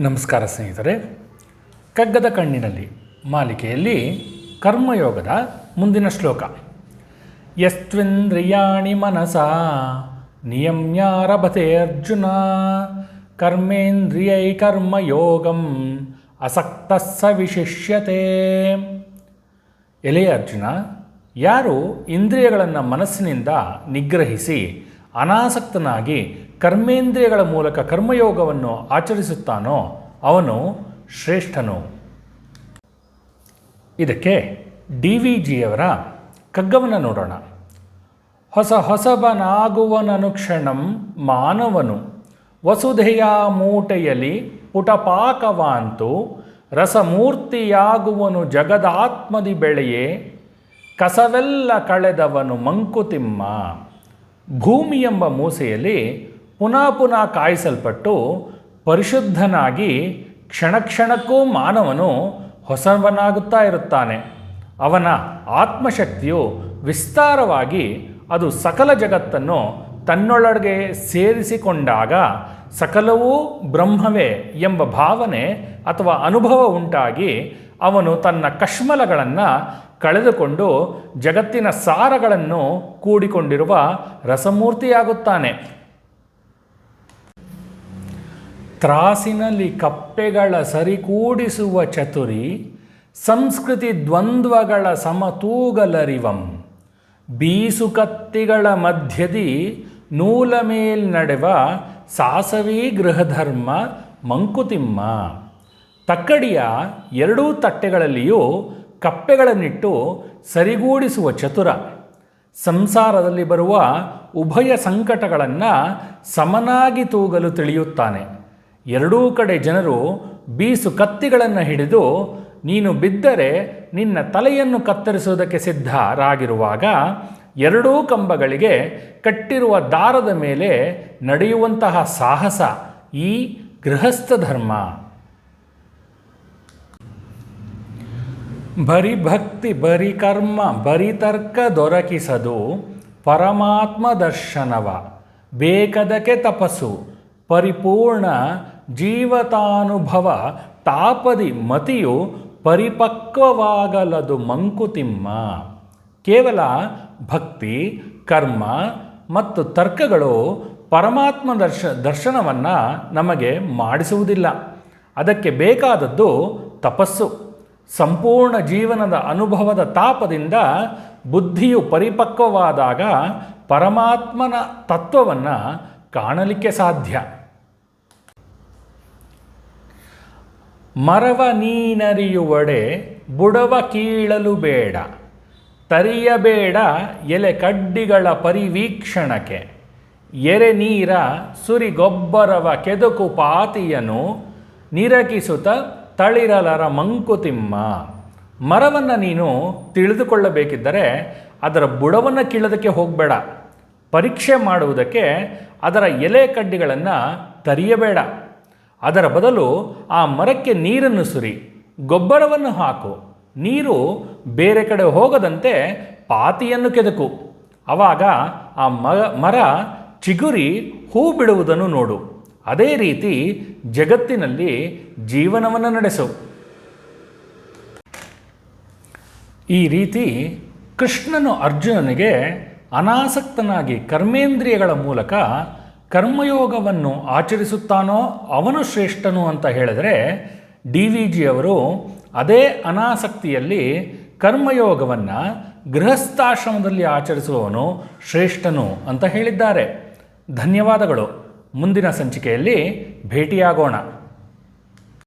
ನಮಸ್ಕಾರ ಸ್ನೇಹಿತರೆ. ಕಗ್ಗದ ಕಣ್ಣಿನಲ್ಲಿ, ಮಾಲಿಕೆಯಲ್ಲಿ ಕರ್ಮಯೋಗದ ಮುಂದಿನ ಶ್ಲೋಕ. ಯಸ್ತ್ವಿಂದ್ರಿಯಾಣಿ ಮನಸ ನಿಯಮ್ಯಾರಭತೆ ಅರ್ಜುನ, ಕರ್ಮೇಂದ್ರಿಯೈ ಕರ್ಮಯೋಗಂ ಅಸಕ್ತ ಸ ವಿಶಿಷ್ಯತೆ. ಎಲೆಯ ಅರ್ಜುನ, ಯಾರು ಇಂದ್ರಿಯಗಳನ್ನು ಮನಸ್ಸಿನಿಂದ ನಿಗ್ರಹಿಸಿ ಅನಾಸಕ್ತನಾಗಿ ಕರ್ಮೇಂದ್ರಿಯಗಳ ಮೂಲಕ ಕರ್ಮಯೋಗವನ್ನು ಆಚರಿಸುತ್ತಾನೋ ಅವನು ಶ್ರೇಷ್ಠನು. ಇದಕ್ಕೆ ಡಿ ವಿ ಜಿಯವರ ಕಗ್ಗವನ್ನು ನೋಡೋಣ. ಹೊಸ ಹೊಸಬನಾಗುವನನುಕ್ಷಣಂ ಮಾನವನು. ವಸುಧೆಯ ಮೂಟೆಯಲ್ಲಿ ಪುಟಪಾಕವಾಂತು, ರಸಮೂರ್ತಿಯಾಗುವನು ಜಗದಾತ್ಮದಿ ಬೆಳೆಯೇ, ಕಸವೆಲ್ಲ ಕಳೆದವನು ಮಂಕುತಿಮ್ಮ. ಭೂಮಿ ಎಂಬ ಮೂಸೆಯಲ್ಲಿ ಪುನಃ ಪುನಃ ಕಾಯಿಸಲ್ಪಟ್ಟು ಪರಿಶುದ್ಧನಾಗಿ ಕ್ಷಣ ಕ್ಷಣಕ್ಕೂ ಮಾನವನು ಹೊಸವನಾಗುತ್ತಾ ಇರುತ್ತಾನೆ. ಅವನ ಆತ್ಮಶಕ್ತಿಯು ವಿಸ್ತಾರವಾಗಿ ಅದು ಸಕಲ ಜಗತ್ತನ್ನು ತನ್ನೊಳಗೆ ಸೇರಿಸಿಕೊಂಡಾಗ ಸಕಲವೂ ಬ್ರಹ್ಮವೇ ಎಂಬ ಭಾವನೆ ಅಥವಾ ಅನುಭವ ಉಂಟಾಗಿ ಅವನು ತನ್ನ ಕಶ್ಮಲಗಳನ್ನು ಕಳೆದುಕೊಂಡು ಜಗತ್ತಿನ ಸಾರಗಳನ್ನು ಕೂಡಿಕೊಂಡಿರುವ ರಸಮೂರ್ತಿಯಾಗುತ್ತಾನೆ. ತ್ರಾಸಿನಲ್ಲಿ ಕಪ್ಪೆಗಳ ಸರಿಕೂಡಿಸುವ ಚತುರಿ, ಸಂಸ್ಕೃತಿ ದ್ವಂದ್ವಗಳ ಸಮತೂಗಲರಿವಂ. ಬೀಸುಕತ್ತಿಗಳ ಮಧ್ಯದಿ ನೂಲ ಮೇಲ್ ನಡೆವ ಸಾಸವಿ ಗೃಹಧರ್ಮ ಮಂಕುತಿಮ್ಮ. ತಕ್ಕಡಿಯ ಎರಡೂ ತಟ್ಟೆಗಳಲ್ಲಿಯೂ ಕಪ್ಪೆಗಳನ್ನಿಟ್ಟು ಸರಿಗೂಡಿಸುವ ಚತುರ. ಸಂಸಾರದಲ್ಲಿ ಬರುವ ಉಭಯ ಸಂಕಟಗಳನ್ನು ಸಮನಾಗಿ ತೂಗಲು ತಿಳಿಯುತ್ತಾನೆ. ಎರಡೂ ಕಡೆ ಜನರು ಬೀಸು ಕತ್ತಿಗಳನ್ನು ಹಿಡಿದು, ನೀನು ಬಿದ್ದರೆ ನಿನ್ನ ತಲೆಯನ್ನು ಕತ್ತರಿಸುವುದಕ್ಕೆ ಸಿದ್ಧರಾಗಿರುವಾಗ ಎರಡೂ ಕಂಬಗಳಿಗೆ ಕಟ್ಟಿರುವ ದಾರದ ಮೇಲೆ ನಡೆಯುವಂತಹ ಸಾಹಸ ಈ ಗೃಹಸ್ಥ ಧರ್ಮ. ಬರಿ ಭಕ್ತಿ, ಬರಿ ಕರ್ಮ, ಬರಿ ತರ್ಕ ದೊರಕಿಸದು ಪರಮಾತ್ಮ ದರ್ಶನವ. ಬೇಕದಕ್ಕೆ ತಪಸ್ಸು, ಪರಿಪೂರ್ಣ ಜೀವತಾನುಭವ ತಾಪದಿ ಮತಿಯು ಪರಿಪಕ್ವವಾಗಲದು ಮಂಕುತಿಮ್ಮ. ಕೇವಲ ಭಕ್ತಿ, ಕರ್ಮ ಮತ್ತು ತರ್ಕಗಳು ಪರಮಾತ್ಮ ದರ್ಶ, ದರ್ಶನವನ್ನು ನಮಗೆ ಮಾಡಿಸುವುದಿಲ್ಲ. ಅದಕ್ಕೆ ಬೇಕಾದದ್ದು ತಪಸ್ಸು. ಸಂಪೂರ್ಣ ಜೀವನದ ಅನುಭವದ ತಾಪದಿಂದ ಬುದ್ಧಿಯು ಪರಿಪಕ್ವವಾದಾಗ ಪರಮಾತ್ಮನ ತತ್ವವನ್ನು ಕಾಣಲಿಕ್ಕೆ ಸಾಧ್ಯ. ಮರವ ನೀನರಿಯುವಡೆ ಬುಡವ ಕೀಳಲು ಬೇಡ. ತರಿಯಬೇಡ ಎಲೆ ಕಡ್ಡಿಗಳ ಪರಿವೀಕ್ಷಣಕ್ಕೆ. ಎರೆ ನೀರ ಸುರಿ ಗೊಬ್ಬರವ ಕೆದಕು ಪಾತಿಯನು ನಿರಕಿಸುತ್ತ ತಳಿರಲರ ಮಂಕುತಿಮ್ಮ ಮರವನ್ನು ನೀನು ತಿಳಿದುಕೊಳ್ಳಬೇಕಿದ್ದರೆ ಅದರ ಬುಡವನ್ನು ಕೀಳೋದಕ್ಕೆ ಹೋಗಬೇಡ. ಪರೀಕ್ಷೆ ಮಾಡುವುದಕ್ಕೆ ಅದರ ಎಲೆ ಕಡ್ಡಿಗಳನ್ನು ತರಿಯಬೇಡ. ಅದರ ಬದಲು ಆ ಮರಕ್ಕೆ ನೀರನ್ನು ಸುರಿ, ಗೊಬ್ಬರವನ್ನು ಹಾಕು. ನೀರು ಬೇರೆ ಕಡೆ ಹೋಗದಂತೆ ಪಾತಿಯನ್ನು ಕೆದಕು. ಆವಾಗ ಆ ಮರ ಚಿಗುರಿ ಹೂ ಬಿಡುವುದನ್ನು ನೋಡು. ಅದೇ ರೀತಿ ಜಗತ್ತಿನಲ್ಲಿ ಜೀವನವನ್ನು ನಡೆಸು. ಈ ರೀತಿ ಕೃಷ್ಣನು ಅರ್ಜುನನಿಗೆ ಅನಾಸಕ್ತನಾಗಿ ಕರ್ಮೇಂದ್ರಿಯಗಳ ಮೂಲಕ ಕರ್ಮಯೋಗವನ್ನು ಆಚರಿಸುತ್ತಾನೋ ಅವನು ಶ್ರೇಷ್ಠನು ಅಂತ ಹೇಳಿದರೆ ಡಿ ವಿ ಜಿಯವರು ಅದೇ ಅನಾಸಕ್ತಿಯಲ್ಲಿ ಕರ್ಮಯೋಗವನ್ನು ಗೃಹಸ್ಥಾಶ್ರಮದಲ್ಲಿ ಆಚರಿಸುವವನು ಶ್ರೇಷ್ಠನು ಅಂತ ಹೇಳಿದ್ದಾರೆ. ಧನ್ಯವಾದಗಳು. ಮುಂದಿನ ಸಂಚಿಕೆಯಲ್ಲಿ ಭೇಟಿಯಾಗೋಣ.